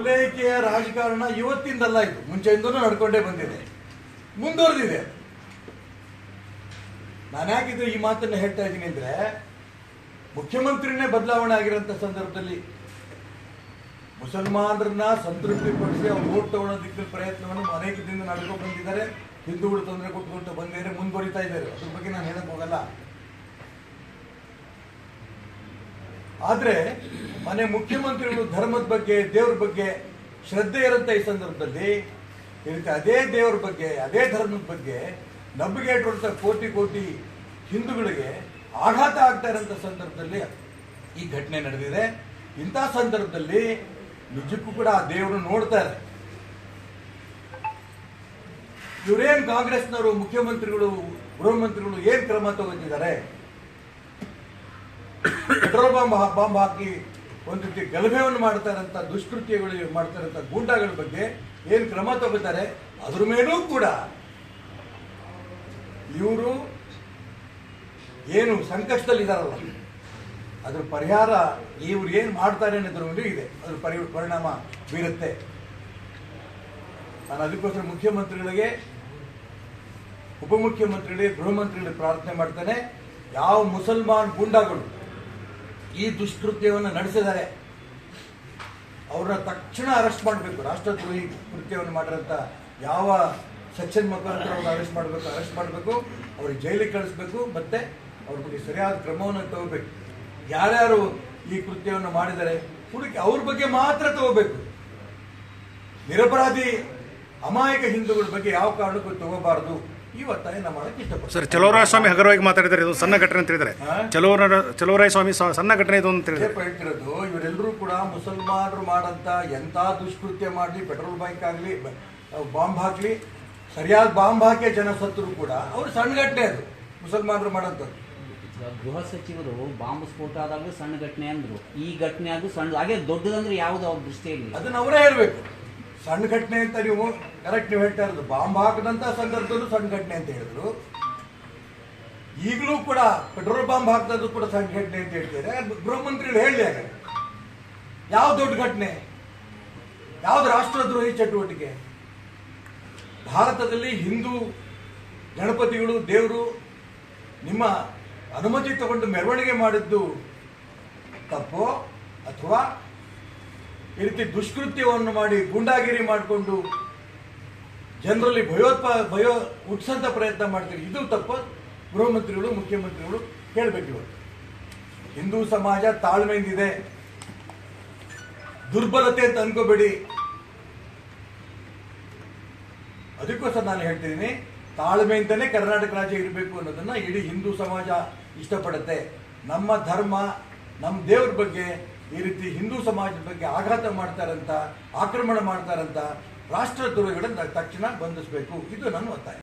ಓಲೈಕೆಯ ರಾಜಕಾರಣ ಇವತ್ತಿಂದಲ್ಲ ಇದು. ಮುಂಚೆಯಿಂದನೂ ನಡ್ಕೊಂಡೇ ಬಂದಿದೆ. ಮುಂದುವರೆದಿದೆ. ನಾನು ಯಾಕಿದು ಈ ಮಾತನ್ನು ಹೇಳ್ತಾ ಇದ್ದೀನಿ ಅಂದ್ರೆ, ಮುಖ್ಯಮಂತ್ರಿನೇ ಬದಲಾವಣೆ ಆಗಿರೋಂಥ ಸಂದರ್ಭದಲ್ಲಿ ಮುಸಲ್ಮಾನರನ್ನ ಸಂತೃಪ್ತಿಪಡಿಸಿ ಅವ್ರು ಓಟ್ ತಗೊಳ್ಳೋ ದಿಕ್ಕಿನ ಪ್ರಯತ್ನವನ್ನು ಅನೇಕ ದಿನ ನಡ್ಕೊಂಡು ಬಂದಿದ್ದಾರೆ. ಹಿಂದೂಗಳು ತೊಂದರೆ ಕೊಟ್ಟುಕೊಂಡು ಬಂದಿದ್ದಾರೆ ಮುಂದುವರಿತಾ ಇದ್ದಾರೆ. ಅದ್ರ ಬಗ್ಗೆ ನಾನು ಹೇಳಕ್ ಹೋಗಲ್ಲ ಆದ್ರೆ ಮನೆ ಮುಖ್ಯಮಂತ್ರಿಗಳು ಧರ್ಮದ ಬಗ್ಗೆ, ದೇವ್ರ ಬಗ್ಗೆ ಶ್ರದ್ಧೆ ಇರುತ್ತೆ ಈ ಸಂದರ್ಭದಲ್ಲಿ. ಈ ಅದೇ ದೇವ್ರ ಬಗ್ಗೆ, ಅದೇ ಧರ್ಮದ ಬಗ್ಗೆ ನಂಬಿಕೆ ಇಟ್ಟಿರುವಂತ ಕೋಟಿ ಕೋಟಿ ಹಿಂದೂಗಳಿಗೆ ಆಘಾತ ಆಗ್ತಾ ಇರೋಂಥ ಸಂದರ್ಭದಲ್ಲಿ ಈ ಘಟನೆ ನಡೆದಿದೆ. ಇಂಥ ಸಂದರ್ಭದಲ್ಲಿ ನಿಜಕ್ಕೂ ಕೂಡ ಆ ದೇವರು ನೋಡ್ತಾರೆ ಇವರೇನ್ ಕಾಂಗ್ರೆಸ್ನವರು, ಮುಖ್ಯಮಂತ್ರಿಗಳು, ಗೃಹ ಮಂತ್ರಿಗಳು ಏನು ಕ್ರಮ ತಗೊಂಡಿದ್ದಾರೆ? ಪೆಟ್ರೋಲ್ ಬಾಂಬ್ ಬಾಂಬ್ ಹಾಕಿ ಒಂದು ರೀತಿ ಗಲಭೆಯನ್ನು ಮಾಡ್ತಾರಂಥ ದುಷ್ಕೃತ್ಯಗಳು ಮಾಡ್ತಾರಂಥ ಗೂಂಡಾಗಳ ಬಗ್ಗೆ ಏನು ಕ್ರಮ ತಗೋತಾರೆ ಅದ್ರ ಮೇಲೂ ಕೂಡ ಇವರು ಏನು ಸಂಕಷ್ಟದಲ್ಲಿದ್ದಾರಲ್ಲ ಅದ್ರ ಪರಿಹಾರ ಇವ್ರು ಏನು ಮಾಡ್ತಾರೆ ಅನ್ನೋದ್ರ ಮೇಲೆ ಇದೆ. ಅದ್ರ ಪರಿ, ಪರಿಣಾಮ ಬೀರುತ್ತೆ. ನಾನು ಅದಕ್ಕೋಸ್ಕರ ಮುಖ್ಯಮಂತ್ರಿಗಳಿಗೆ, ಉಪಮುಖ್ಯಮಂತ್ರಿಗಳಿಗೆ ಗೃಹ ಮಂತ್ರಿಗಳಿಗೆ ಪ್ರಾರ್ಥನೆ ಮಾಡ್ತೇನೆ. ಯಾವ ಮುಸಲ್ಮಾನ್ ಗೂಂಡಾಗಳು ಈ ದುಷ್ಕೃತ್ಯವನ್ನು ನಡೆಸಿದ್ದಾರೆ. ಅವ್ರನ್ನ ತಕ್ಷಣ ಅರೆಸ್ಟ್ ಮಾಡಬೇಕು. ರಾಷ್ಟ್ರದ್ರೋಹಿ ಕೃತ್ಯವನ್ನು ಮಾಡಿರೋಂಥ ಯಾವ ಸೆಕ್ಷನ್ ಮುಖಾಂತರ ಅವ್ರನ್ನ ಅರೆಸ್ಟ್ ಮಾಡಬೇಕು ಅರೆಸ್ಟ್ ಮಾಡಬೇಕು, ಅವ್ರಿಗೆ ಜೈಲಿಗೆ ಕಳಿಸ್ಬೇಕು, ಮತ್ತೆ ಅವ್ರ ಬಗ್ಗೆ ಸರಿಯಾದ ಕ್ರಮವನ್ನು ತಗೋಬೇಕು. ಯಾರ್ಯಾರು ಈ ಕೃತ್ಯವನ್ನು ಮಾಡಿದರೆ ಹುಡುಕಿ ಅವ್ರ ಬಗ್ಗೆ ಮಾತ್ರ ತಗೋಬೇಕು. ನಿರಪರಾಧಿ, ಅಮಾಯಕ ಹಿಂದೂಗಳ ಬಗ್ಗೆ ಯಾವ ಕಾರಣಕ್ಕೂ ತಗೋಬಾರದು. ಈ ಮಾಡಕ್ಕೆ ಇಷ್ಟಪಡ್ತೀನಿ ಸರ್ ಚಲೋರಾಯ ಸ್ವಾಮಿ ಹಗರವಾಗಿ ಮಾತಾಡಿದ್ರೆ ಇದು ಸಣ್ಣ ಘಟನೆ ಅಂತ ಹೇಳಿದ್ದಾರೆ. ಹಾ? ಚಲೋರ ಚಲೋರಾಯ ಸ್ವಾಮಿ ಸಣ್ಣ ಘಟನೆ ಇದು ಅಂತ ಹೇಳಿದ್ದಾರೆ. ಹೇಳ್ತಿರೋದು ಇವರೆಲ್ಲರೂ ಕೂಡ ಮುಸಲ್ಮಾನರು ಮಾಡಂತ ಎಂತ ದುಷ್ಕೃತ್ಯ ಮಾಡಲಿ ಪೆಟ್ರೋಲ್ ಬೈಕ್ ಆಗಲಿ ಬಾಂಬ್ ಹಾಕ್ಲಿ ಸರಿಯಾದ ಬಾಂಬ್ ಹಾಕಿ ಜನ ಸತ್ತರು ಕೂಡ ಅವ್ರು ಸಣ್ಣ ಘಟನೆ ಅದು ಮುಸಲ್ಮಾನರು ಮಾಡಂತದ್ದು. ಗೃಹ ಸಚಿವರು ಬಾಂಬ್ ಸ್ಫೋಟ ಆದಾಗ ಸಣ್ಣ ಘಟನೆ ಅಂದ್ರು. ಈ ಘಟನೆ ಆಗು ಸಣ್ಣ ಹಾಗೆ ದೊಡ್ಡದಂದ್ರೆ ಯಾವ್ದು ಅವ್ರ ದೃಷ್ಟಿಯಲ್ಲಿ? ಅದನ್ನ ಅವರೇ ಹೇಳ್ಬೇಕು. ಸಣ್ಣ ಘಟನೆ ಅಂತ ನೀವು ಕರೆಕ್ಟ್ ನೀವು ಹೇಳ್ತಾ ಇರೋದು. ಬಾಂಬ್ ಹಾಕದಂತ ಸಂದರ್ಭದಲ್ಲೂ ಸಣ್ಣ ಘಟನೆ ಅಂತ ಹೇಳಿದ್ರು. ಈಗಲೂ ಕೂಡ ಪೆಟ್ರೋಲ್ ಬಾಂಬ್ ಹಾಕದ್ದು ಕೂಡ ಸಣ್ಣ ಘಟನೆ ಅಂತ ಹೇಳ್ತಾರೆ. ಗೃಹ ಮಂತ್ರಿಗಳು ಹೇಳಿ ಹಾಗೆ ಯಾವ ದೊಡ್ಡ ಘಟನೆ? ಯಾವ್ದು ರಾಷ್ಟ್ರದ್ರೋಹಿ ಚಟುವಟಿಕೆ? ಭಾರತದಲ್ಲಿ ಹಿಂದೂ ಗಣಪತಿಗಳು, ದೇವರು ನಿಮ್ಮ ಅನುಮತಿ ತಗೊಂಡು ಮೆರವಣಿಗೆ ಮಾಡಿದ್ದು ತಪ್ಪೋ ಅಥವಾ ಈ ರೀತಿ ದುಷ್ಕೃತ್ಯವನ್ನು ಮಾಡಿ ಗುಂಡಾಗಿರಿ ಮಾಡಿಕೊಂಡು ಜನರಲ್ಲಿ ಭಯೋತ್ಪ, ಭಯೋ ಹುಟ್ಟಿಸಂತ ಪ್ರಯತ್ನ ಮಾಡ್ತೀರಿ. ಇದು ತಪ್ಪು. ಗೃಹ ಮಂತ್ರಿಗಳು ಮುಖ್ಯಮಂತ್ರಿಗಳು ಇವತ್ತು. ಹಿಂದೂ ಸಮಾಜ ತಾಳ್ಮೆಯಿಂದಿದೆ. ದುರ್ಬಲತೆ ಅಂತ ಅನ್ಕೋಬೇಡಿ. ಅದಕ್ಕೋಸ್ಕರ ನಾನು ಹೇಳ್ತಿದ್ದೀನಿ ತಾಳ್ಮೆಯಿಂದನೇ ಕರ್ನಾಟಕ ರಾಜ್ಯ ಇರಬೇಕು ಅನ್ನೋದನ್ನ ಇಡೀ ಹಿಂದೂ ಸಮಾಜ ಇಷ್ಟಪಡುತ್ತೆ. ನಮ್ಮ ಧರ್ಮ, ನಮ್ಮ ದೇವ್ರ ಬಗ್ಗೆ ಈ ರೀತಿ ಹಿಂದೂ ಸಮಾಜದ ಬಗ್ಗೆ ಆಘಾತ ಮಾಡ್ತಾರಂತ, ಆಕ್ರಮಣ ಮಾಡ್ತಾರಂತ ರಾಷ್ಟ್ರದ್ರೋಹಿಗಳನ್ನು ತಕ್ಷಣ ಬಂಧಿಸಬೇಕು. ಇದು ನನ್ನ ಒತ್ತಾಯ.